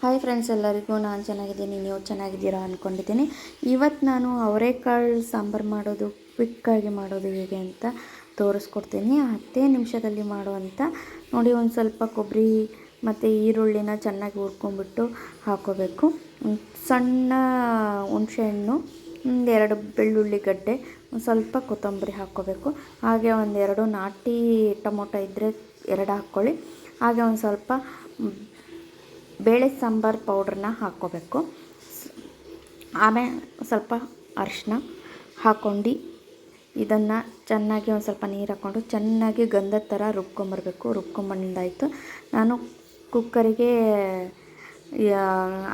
Hi friends ಎಲ್ಲರಿಗೂ ನಾನು ಚೆನ್ನಾಗಿದ್ದೀನಿ, ನೀವು ಚೆನ್ನಾಗಿದ್ದೀರಾ ಅಂದ್ಕೊಂಡಿದ್ದೀನಿ ಇವತ್ತು ನಾನು ಅವರೆಕಾಳು ಸಾಂಬಾರು ಮಾಡೋದು ಕ್ವಿಕ್ಕಾಗಿ ಮಾಡೋದು ಹೇಗೆ ಅಂತ ತೋರಿಸ್ಕೊಡ್ತೀನಿ. ಹತ್ತೇ ನಿಮಿಷದಲ್ಲಿ ಮಾಡುವಂಥ ನೋಡಿ, ಒಂದು ಸ್ವಲ್ಪ ಕೊಬ್ಬರಿ ಮತ್ತು ಈರುಳ್ಳಿನ ಚೆನ್ನಾಗಿ ಹುರ್ಕೊಂಬಿಟ್ಟು ಹಾಕೋಬೇಕು. ಒಂದ್ ಸಣ್ಣ ಹುಣಸೆಹಣ್ಣು ಎರಡು ಬೆಳ್ಳುಳ್ಳಿ ಗಡ್ಡೆ, ಒಂದು ಸ್ವಲ್ಪ ಕೊತ್ತಂಬರಿ ಹಾಕ್ಕೋಬೇಕು ಹಾಗೆ ಒಂದೆರಡು ನಾಟಿ ಟೊಮೊಟೊ ಇದ್ದರೆ ಎರಡು ಹಾಕ್ಕೊಳ್ಳಿ. ಹಾಗೆ ಒಂದು ಸ್ವಲ್ಪ ಬೇಳೆ ಸಾಂಬಾರು ಪೌಡ್ರನ್ನ ಹಾಕ್ಕೋಬೇಕು. ಆಮೇಲೆ ಸ್ವಲ್ಪ ಅರಿಶಿನ ಹಾಕ್ಕೊಂಡು ಇದನ್ನು ಚೆನ್ನಾಗಿ ಒಂದು ಸ್ವಲ್ಪ ನೀರು ಹಾಕ್ಕೊಂಡು ಚೆನ್ನಾಗಿ ಗಂಧದ ಥರ ರುಬ್ಕೊಂಬರ್ಬೇಕು. ರುಬ್ಕೊಂಬಂದಾಯಿತು ನಾನು ಕುಕ್ಕರಿಗೆ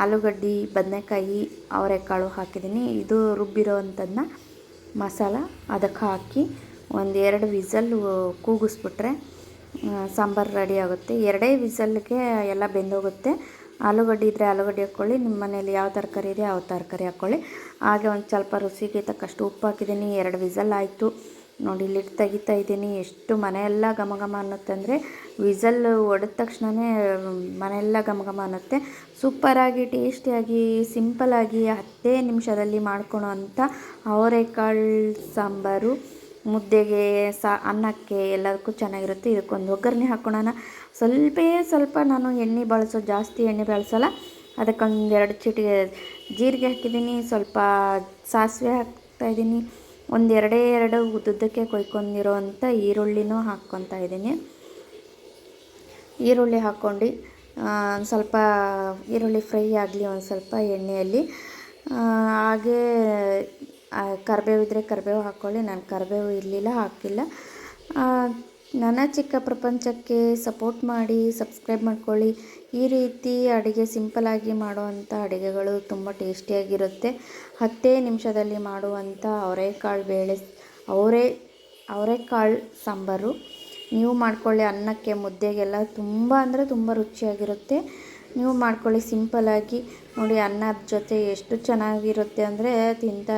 ಆಲೂಗಡ್ಡೆ, ಬದನೆಕಾಯಿ, ಅವರೆಕಾಳು ಹಾಕಿದ್ದೀನಿ. ಇದು ರುಬ್ಬಿರೋ ಅಂಥದ್ದನ್ನ ಮಸಾಲ ಅದಕ್ಕೆ ಹಾಕಿ ಒಂದು ಎರಡು ವಿಸಲ್ ಕೂಗಿಸ್ಬಿಟ್ರೆ ಸಾಂಬಾರು ರೆಡಿ ಆಗುತ್ತೆ. ಎರಡೇ ವಿಸಲ್ಗೆ ಎಲ್ಲ ಬೆಂದೋಗುತ್ತೆ. ಆಲೂಗಡ್ಡೆ ಇದ್ದರೆ ಆಲೂಗಡ್ಡೆ ಹಾಕ್ಕೊಳ್ಳಿ, ನಿಮ್ಮ ಮನೇಲಿ ಯಾವ ತರಕಾರಿ ಇದೆ ಯಾವ ತರಕಾರಿ ಹಾಕ್ಕೊಳ್ಳಿ. ಹಾಗೆ ಒಂದು ಸ್ವಲ್ಪ ರುಚಿಗೆ ತಕ್ಕಷ್ಟು ಉಪ್ಪು ಹಾಕಿದ್ದೀನಿ, ಎರಡು ವಿಸಲ್ ಆಯಿತು. ನೋಡಿ ಲಿಡ್ ತೆಗಿತಾ ಇದ್ದೀನಿ. ಎಷ್ಟು ಮನೆಯೆಲ್ಲ ಘಮ ಘಮ ಅನ್ನುತ್ತೆ ಅಂದರೆ, ವಿಸಲ್ ಒಡೆದ ತಕ್ಷಣವೇ ಮನೆಯೆಲ್ಲ ಘಮ ಘಮ ಅನ್ನುತ್ತೆ ಸೂಪರಾಗಿ ಟೇಸ್ಟಿಯಾಗಿ ಸಿಂಪಲಾಗಿ ಹತ್ತೇ ನಿಮಿಷದಲ್ಲಿ ಮಾಡ್ಕೊಳೋ ಅಂಥ ಅವರೆಕಾಳು ಸಾಂಬಾರು. ಮುದ್ದೆಗೆ ಸಾ, ಅನ್ನಕ್ಕೆ ಎಲ್ಲದಕ್ಕೂ ಚೆನ್ನಾಗಿರುತ್ತೆ. ಇದಕ್ಕೊಂದು ಒಗ್ಗರಣೆ ಹಾಕೋಣ ಸ್ವಲ್ಪೇ ಸ್ವಲ್ಪ ನಾನು ಎಣ್ಣೆ ಬಳಸೋ, ಜಾಸ್ತಿ ಎಣ್ಣೆ ಬಳಸಲ್ಲ. ಅದಕ್ಕೊಂದು ಎರಡು ಚಿಟಿಗೆ ಜೀರಿಗೆ ಹಾಕಿದ್ದೀನಿ, ಸ್ವಲ್ಪ ಸಾಸಿವೆ ಹಾಕ್ತಾಯಿದ್ದೀನಿ ಒಂದು ಎರಡೇ ಎರಡು ಉದ್ದುದ್ದಕ್ಕೆ ಕೊಯ್ಕೊಂಡಿರೋವಂಥ ಈರುಳ್ಳಿನೂ ಹಾಕ್ಕೊತಾ ಇದ್ದೀನಿ. ಈರುಳ್ಳಿ ಹಾಕ್ಕೊಂಡು ಸ್ವಲ್ಪ ಈರುಳ್ಳಿ ಫ್ರೈ ಆಗಲಿ ಒಂದು ಸ್ವಲ್ಪ ಎಣ್ಣೆಯಲ್ಲಿ. ಹಾಗೇ ಕರಿಬೇವು ಇದ್ದರೆ ಕರಿಬೇವು ಹಾಕ್ಕೊಳ್ಳಿ ನಾನು ಕರಿಬೇವು ಇರಲಿಲ್ಲ, ಹಾಕಿಲ್ಲ. ನನ್ನ ಚಿಕ್ಕ ಪ್ರಪಂಚಕ್ಕೆ ಸಪೋರ್ಟ್ ಮಾಡಿ ಸಬ್ಸ್ಕ್ರೈಬ್ ಮಾಡ್ಕೊಳ್ಳಿ. ಈ ರೀತಿ ಅಡುಗೆ ಸಿಂಪಲಾಗಿ ಮಾಡುವಂಥ ಅಡುಗೆಗಳು ತುಂಬ ಟೇಸ್ಟಿಯಾಗಿರುತ್ತೆ ಹತ್ತೇ ನಿಮಿಷದಲ್ಲಿ ಮಾಡುವಂಥ ಅವರೆಕಾಳು ಬೇಳೆ, ಅವರೇ ಅವರೆಕಾಳು ಸಾಂಬಾರು. ನೀವು ಮಾಡ್ಕೊಳ್ಳಿ ಅನ್ನಕ್ಕೆ, ಮುದ್ದೆಗೆಲ್ಲ ತುಂಬ ಅಂದರೆ ತುಂಬ ರುಚಿಯಾಗಿರುತ್ತೆ. ನೀವು ಮಾಡ್ಕೊಳ್ಳಿ ಸಿಂಪಲ್ಲಾಗಿ ನೋಡಿ ಅನ್ನದ ಜೊತೆ ಎಷ್ಟು ಚೆನ್ನಾಗಿರುತ್ತೆ ಅಂದರೆ ತಿಂತ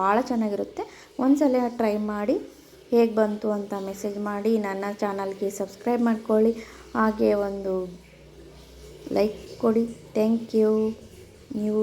ಭಾಳ ಚೆನ್ನಾಗಿರುತ್ತೆ. ಒಂದ್ಸಲ ಟ್ರೈ ಮಾಡಿ ಹೇಗೆ ಬಂತು ಅಂತ ಮೆಸೇಜ್ ಮಾಡಿ. ನನ್ನ ಚಾನಲ್ಗೆ ಸಬ್ಸ್ಕ್ರೈಬ್ ಮಾಡ್ಕೊಳ್ಳಿ. ಹಾಗೆ ಒಂದು ಲೈಕ್ ಕೊಡಿ. Thank you. ನೀವು